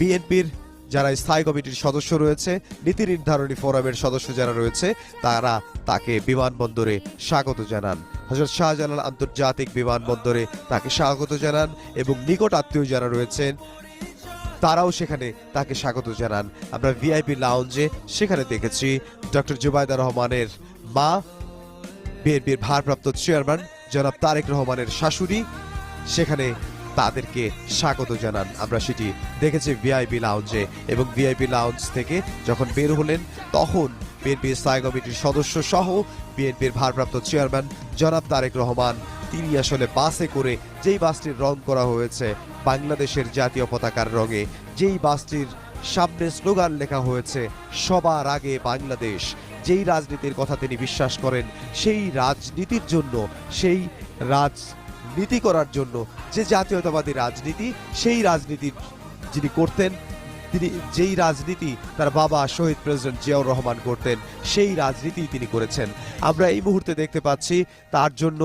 বিএনপির যারা স্থায়ী কমিটির সদস্য রয়েছে, নীতি নির্ধারণী ফোরামের সদস্য যারা রয়েছে, তারা তাকে বিমানবন্দরে স্বাগত জানান। হজরত শাহজালাল আন্তর্জাতিক বিমানবন্দরে তাকে স্বাগত জানান এবং নিকট আত্মীয় যারা রয়েছেন, তারাও সেখানে তাকে স্বাগত জানান। আমরা ভিআইপি লাউঞ্জে সেখানে দেখেছি ডক্টর জুবাইদা রহমানের মা, বিএনপির ভারপ্রাপ্ত চেয়ারম্যান জনাব তারেক রহমানের শাশুড়ি। সেখানে তাদেরকে স্বাগত জানান। আমরা সেটি দেখেছি ভিআইপি লাউঞ্জে এবং ভিআইপি লাউঞ্জ থেকে যখন বের হলেন, তখন বিএনপির স্থায়ী কমিটির সদস্য সহ বিএনপির ভারপ্রাপ্ত চেয়ারম্যান জনাব তারেক রহমান তিনি আসলে বাসে করে যেই বাসটির রং করা হয়েছে, বাংলাদেশের জাতীয় পতাকার রঙে যেই বাসটির সামনে স্লোগান লেখা হয়েছে, সবার আগে বাংলাদেশ। যেই রাজনীতির কথা তিনি বিশ্বাস করেন, সেই রাজনীতির জন্য, সেই রাজনীতি করার জন্য। যে জাতীয়তাবাদী রাজনীতি, সেই রাজনীতি যিনি করতেন, তিনি যেই রাজনীতি তার বাবা শহীদ প্রেসিডেন্ট জিয়াউর রহমান করতেন, সেই রাজনীতি তিনি করেছেন। আমরা এই মুহূর্তে দেখতে পাচ্ছি তার জন্য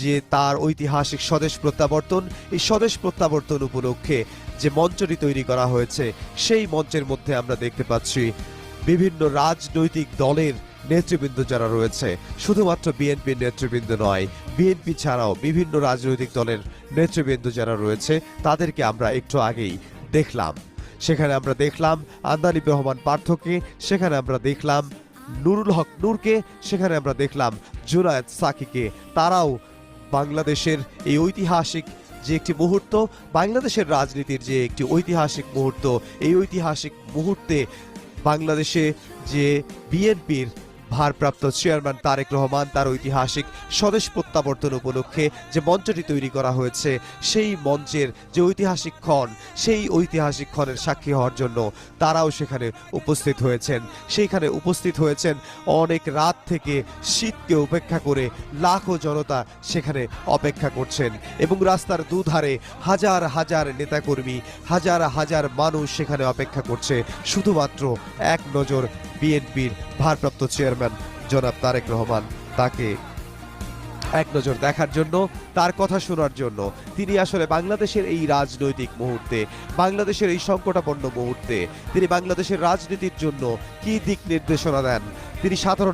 যে তার ঐতিহাসিক স্বদেশ প্রত্যাবর্তন, এই স্বদেশ প্রত্যাবর্তন উপলক্ষে যে মঞ্চটি তৈরি করা হয়েছে, সেই মঞ্চের মধ্যে আমরা দেখতে পাচ্ছি বিভিন্ন রাজনৈতিক দলের নেতৃবৃন্দ যারা রয়েছে, শুধুমাত্র বিএনপির নেতৃবৃন্দ নয়, বিএনপি ছাড়াও বিভিন্ন রাজনৈতিক দলের নেতৃবৃন্দ যারা রয়েছে, তাদেরকে আমরা একটু আগেই দেখলাম। সেখানে আমরা দেখলাম আন্দালিব রহমান পার্থকে, সেখানে আমরা দেখলাম নুরুল হক নূরকে, সেখানে আমরা দেখলাম জুনায়েদ সাকিকে। তারাও বাংলাদেশের এই ঐতিহাসিক যে একটি মুহূর্ত, বাংলাদেশের রাজনীতির যে একটি ঐতিহাসিক মুহূর্ত, এই ঐতিহাসিক মুহূর্তে বাংলাদেশে যে বিএনপির ভারপ্রাপ্ত চেয়ারম্যান তারেক রহমান তার ঐতিহাসিক স্বদেশ প্রত্যাবর্তন উপলক্ষে যে মঞ্চটি তৈরি করা হয়েছে, সেই মঞ্চের যে ঐতিহাসিক ক্ষণ, সেই ঐতিহাসিক ক্ষণের সাক্ষী হওয়ার জন্য তারাও সেখানে উপস্থিত হয়েছেন। সেইখানে উপস্থিত হয়েছেন অনেক রাত থেকে শীতকে উপেক্ষা করে লাখো জনতা সেখানে অপেক্ষা করছেন এবং রাস্তার দুধারে হাজার হাজার নেতাকর্মী, হাজার হাজার মানুষ সেখানে অপেক্ষা করছে। শুধুমাত্র এক নজর বিএনপির ভারপ্রাপ্ত চেয়ারম্যান জনাব তারেক রহমান তাকে এক নজর দেখার জন্য, তার কথা শোনার জন্য। তিনি আসলে বাংলাদেশের এই রাজনৈতিক মুহূর্তে, বাংলাদেশের এই সংকটাপন্ন মুহূর্তে, তিনি বাংলাদেশের রাজনীতির জন্য কি দিক নির্দেশনা দেন? তিনি সাধারণ